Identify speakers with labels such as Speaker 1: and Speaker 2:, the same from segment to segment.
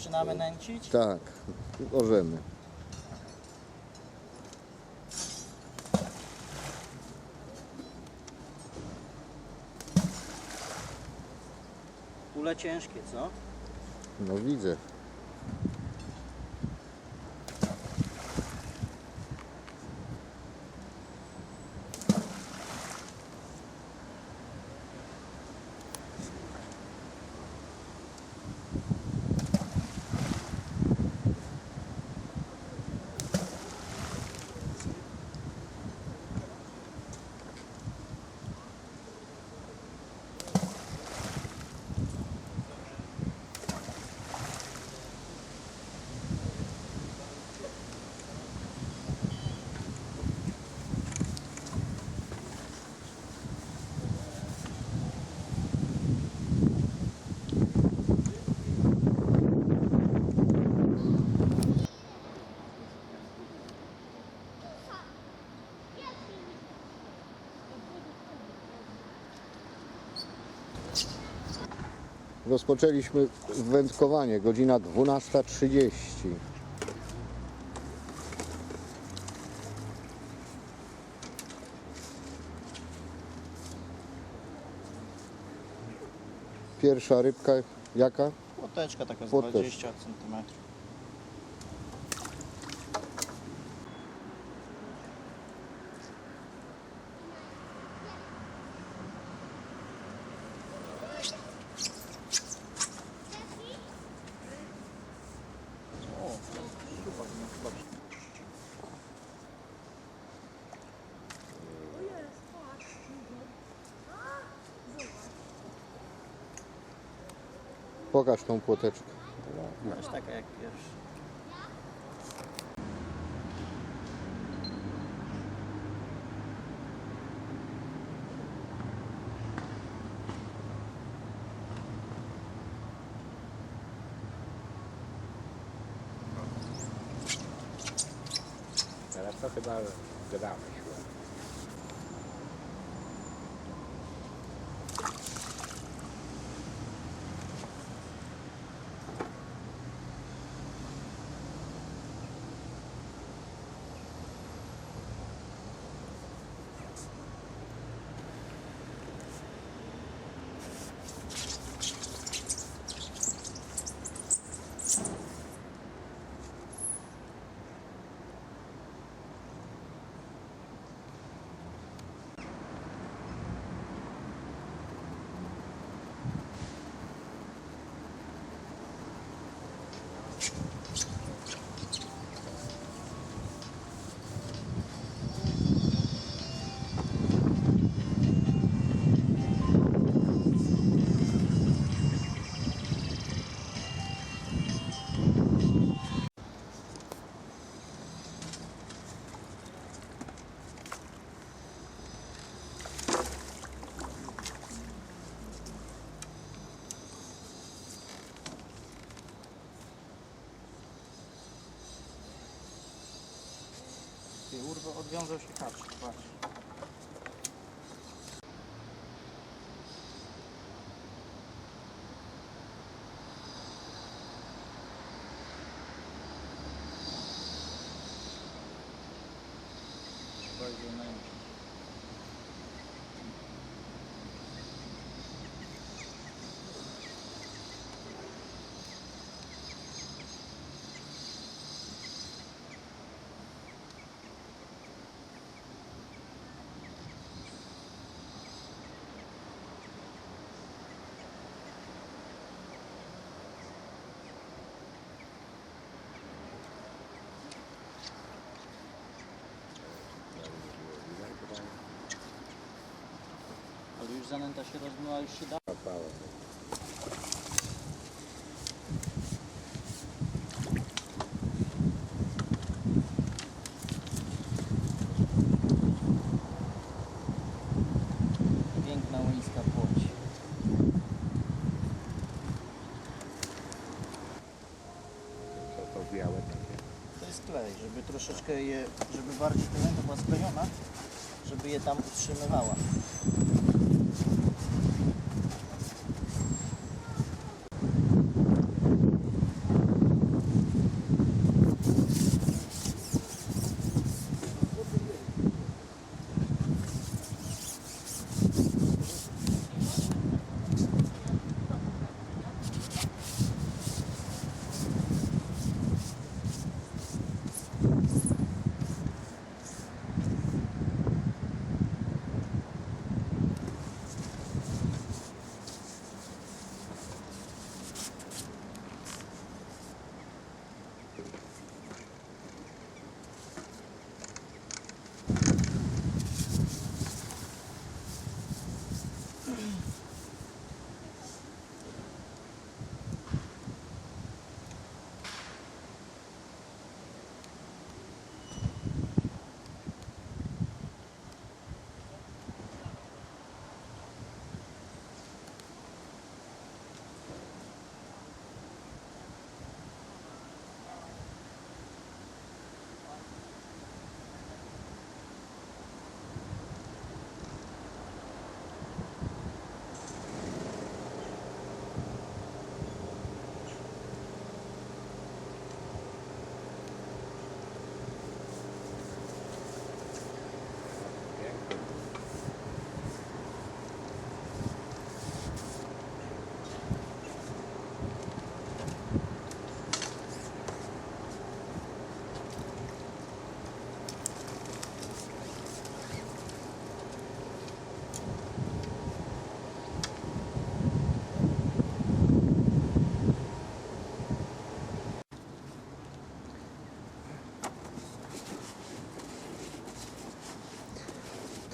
Speaker 1: Zaczynamy nęcić.
Speaker 2: Tak, możemy.
Speaker 1: Ule ciężkie, co?
Speaker 2: No widzę. Rozpoczęliśmy wędkowanie, godzina 12.30. Pierwsza rybka jaka?
Speaker 1: Płoteczka taka z
Speaker 2: Płoteczka.
Speaker 1: 20 cm.
Speaker 2: Pokaż tą płoteczkę.
Speaker 1: też taka jak pierwsza.
Speaker 3: Teraz
Speaker 1: urwa, odwiązał się hacz, patrz. Trzeba je zanęta się rozmyła, już się da. Piękna łyńska płoć.
Speaker 3: To białe takie?
Speaker 1: To jest klej, żeby troszeczkę je, żeby bardziej ta była sklejona, żeby je tam utrzymywała.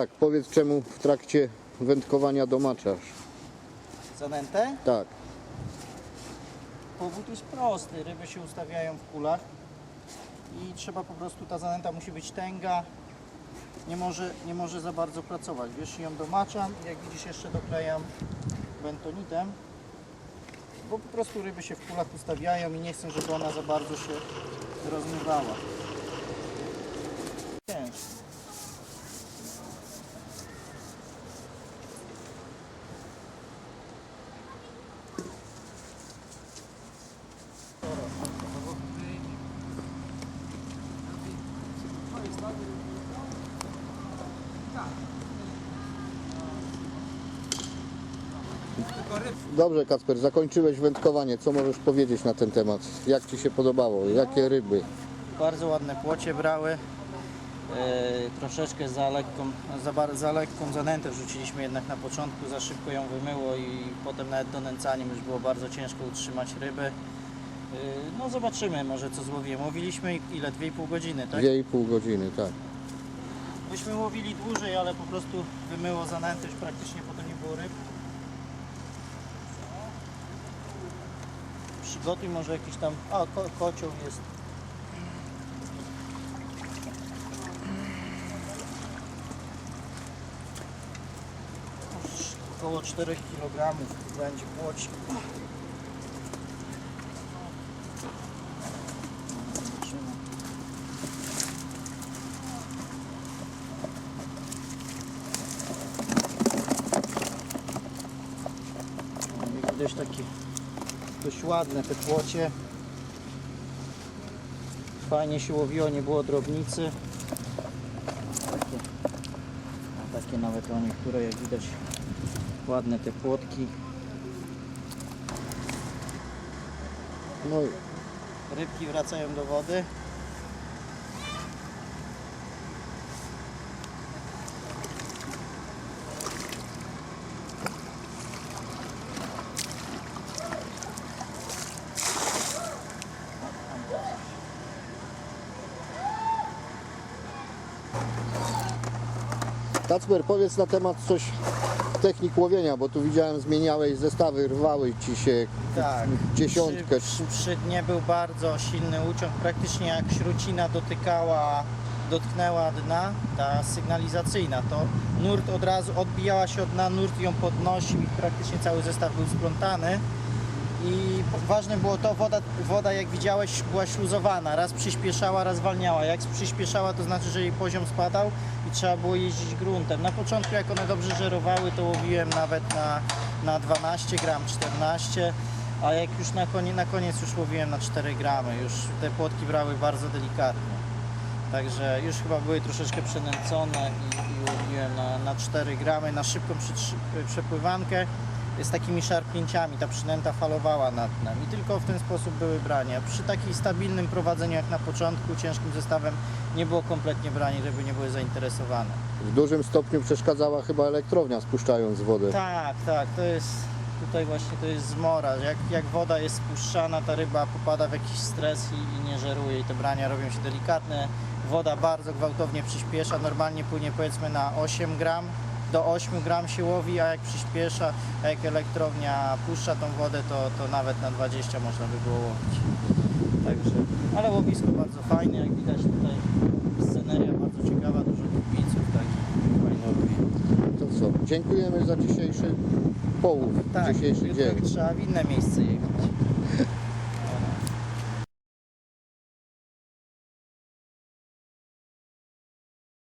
Speaker 2: Tak, powiedz czemu w trakcie wędkowania domaczasz.
Speaker 1: Zanętę?
Speaker 2: Tak,
Speaker 1: Powód jest prosty. Ryby się ustawiają w kulach i trzeba po prostu, ta zanęta musi być tęga. Nie może, nie może za bardzo pracować. Wiesz, ją domaczam i jak widzisz jeszcze doklejam bentonitem, bo po prostu ryby się w kulach ustawiają i nie chcę, żeby ona za bardzo się rozmywała. Ciężko.
Speaker 2: Dobrze Kacper, zakończyłeś wędkowanie. Co możesz powiedzieć na ten temat? Jak Ci się podobało? Jakie ryby?
Speaker 1: Bardzo ładne płocie brały. E, troszeczkę za lekką, za, bar- za lekką zanętę wrzuciliśmy jednak na początku, za szybko ją wymyło i potem nawet donęcaniem już było bardzo ciężko utrzymać ryby. E, no zobaczymy może co złowiłem. Łowiliśmy ile? 2,5 godziny, tak?
Speaker 2: Dwie i pół godziny, tak.
Speaker 1: Myśmy łowili dłużej, ale po prostu wymyło zanętę, już praktycznie potem nie było ryb. Przygotuj może jakiś tam... A, ko kocioł jest. Około 4 kg będzie płoć. Zobaczymy. Widać takie dość ładne te płocie. Fajnie się łowiło, nie było drobnicy. Takie, a takie nawet o niektóre jak widać ładne te płotki.
Speaker 2: No
Speaker 1: Rybki wracają do wody.
Speaker 2: Kacper, powiedz na temat coś technik łowienia, bo tu widziałem zmieniałeś zestawy, rwały Ci się
Speaker 1: Tak.
Speaker 2: dziesiątkę.
Speaker 1: Przy, przy dnie był bardzo silny uciąg, praktycznie jak śrucina dotykała, dotknęła dna, ta sygnalizacyjna, to nurt od razu odbijała się od dna, nurt ją podnosił i praktycznie cały zestaw był splątany. I ważne było to, woda, woda jak widziałeś była śluzowana, raz przyspieszała, raz zwalniała. Jak przyspieszała to znaczy, że jej poziom spadał i trzeba było jeździć gruntem. Na początku jak one dobrze żerowały to łowiłem nawet na, na 12 gram, 14 a jak już na koniec, na koniec już łowiłem na 4 gramy, już te płotki brały bardzo delikatnie. Także już chyba były troszeczkę przenęcone i, i łowiłem na, na 4 gramy, na szybką przytrzy- przepływankę z takimi szarpnięciami, ta przynęta falowała nad dnem i tylko w ten sposób były brania. Przy takim stabilnym prowadzeniu jak na początku, ciężkim zestawem nie było kompletnie brani, ryby nie były zainteresowane.
Speaker 2: W dużym stopniu przeszkadzała chyba elektrownia spuszczając wodę.
Speaker 1: Tak, tak, to jest tutaj właśnie to jest zmora. Jak, jak woda jest spuszczana, ta ryba popada w jakiś stres i, i nie żeruje i te brania robią się delikatne. Woda bardzo gwałtownie przyspiesza, normalnie płynie powiedzmy na 8 gram, do 8 gram się łowi, a jak przyspiesza, a jak elektrownia puszcza tą wodę, to, to nawet na 20 można by było łowić. Także, ale łowisko bardzo fajne, jak widać tutaj sceneria bardzo ciekawa, dużo kubiców, taki fajny łowisko.
Speaker 2: To co? Dziękujemy za dzisiejszy połów,
Speaker 1: Tak,
Speaker 2: dzisiejszy dzień.
Speaker 1: trzeba w inne miejsce jechać.